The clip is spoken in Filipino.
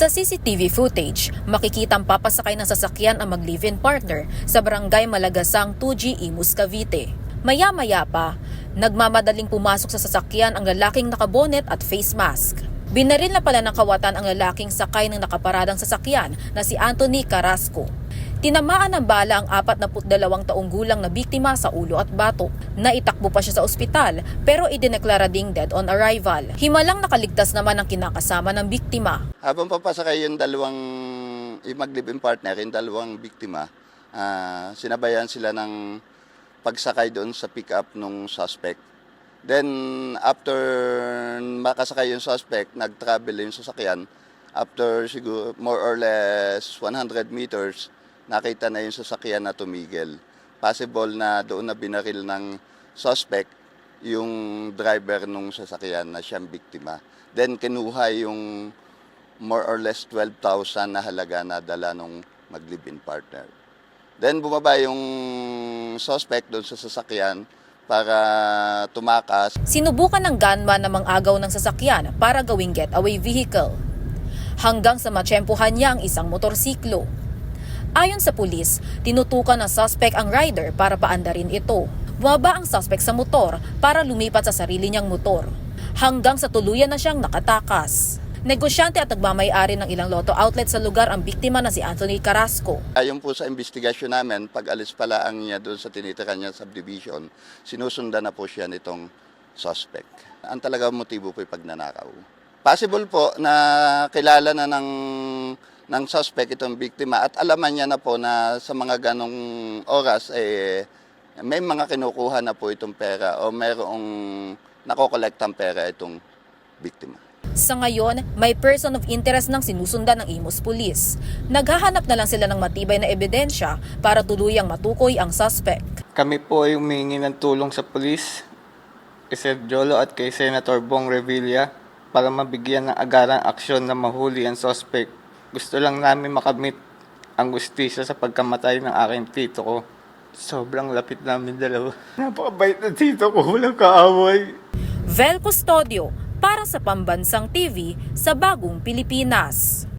Sa CCTV footage, makikitang papasakay ng sasakyan ang mag-live-in partner sa barangay Malagasang 2G Imus, Cavite. Maya-maya pa, nagmamadaling pumasok sa sasakyan ang lalaking nakabonet at face mask. Binaril na pala ng kawatan ang lalaking sakay ng nakaparadang sasakyan na si Anthony Carrasco. Tinamaan ng bala ang 42 taong gulang na biktima sa ulo at batok. Naitakbo pa siya sa ospital pero idineklara ding dead on arrival. Himalang nakaligtas naman ang kinakasama ng biktima. Habang papasakay yung dalawang, yung mag-live-in partner, yung dalawang biktima, ah, sinabayan sila ng pagsakay doon sa pick-up nung suspect. Then, after makasakay yung suspect, nag-travel yung sasakyan. After siguro more or less 100 meters, nakita na yung sasakyan na tumigil. Possible na doon na binaril ng suspect yung driver nung sasakyan na siyang biktima. Then, kinuha yung more or less 12,000 na halaga na dala nung mag-live-in partner. Then bumaba yung suspect doon sa sasakyan para tumakas. Sinubukan ng gunman na mang-agaw ng sasakyan para gawing getaway vehicle. Hanggang sa matsyempohan niya ang isang motorsiklo. Ayon sa pulis, tinutukan ng suspect ang rider para paandarin ito. Bumaba ang suspect sa motor para lumipat sa sarili niyang motor. Hanggang sa tuluyan na siyang nakatakas. Negosyante at nagmamayari ng ilang loto outlet sa lugar ang biktima na si Anthony Carrasco. Ayon po sa investigasyon namin, pag alis pala ang niya doon sa tinitirahan niya subdivision, sinusundan na po siya nitong suspect. Ang talaga motibo po ay pagnanakaw. Possible po na kilala na ng ng suspect itong biktima at alaman niya na po na sa mga ganong oras eh may mga kinukuha na po itong pera o mayroong nakokolektang pera itong biktima. Sa ngayon, may person of interest ng sinusundan ng Imus Police. Naghahanap na lang sila ng matibay na ebidensya para tuluyang matukoy ang suspect. Kami po ay humingi ng tulong sa pulis, kay Sir Jolo at kay Senator Bong Revilla para mabigyan ng agarang aksyon na mahuli ang suspect. Gusto lang namin makamit ang gustisya sa pagkamatay ng aking tito ko. Sobrang lapit namin dalawa. Napakabait na tito ko, walang kaaway. Vel Custodio para sa Pambansang TV sa Bagong Pilipinas.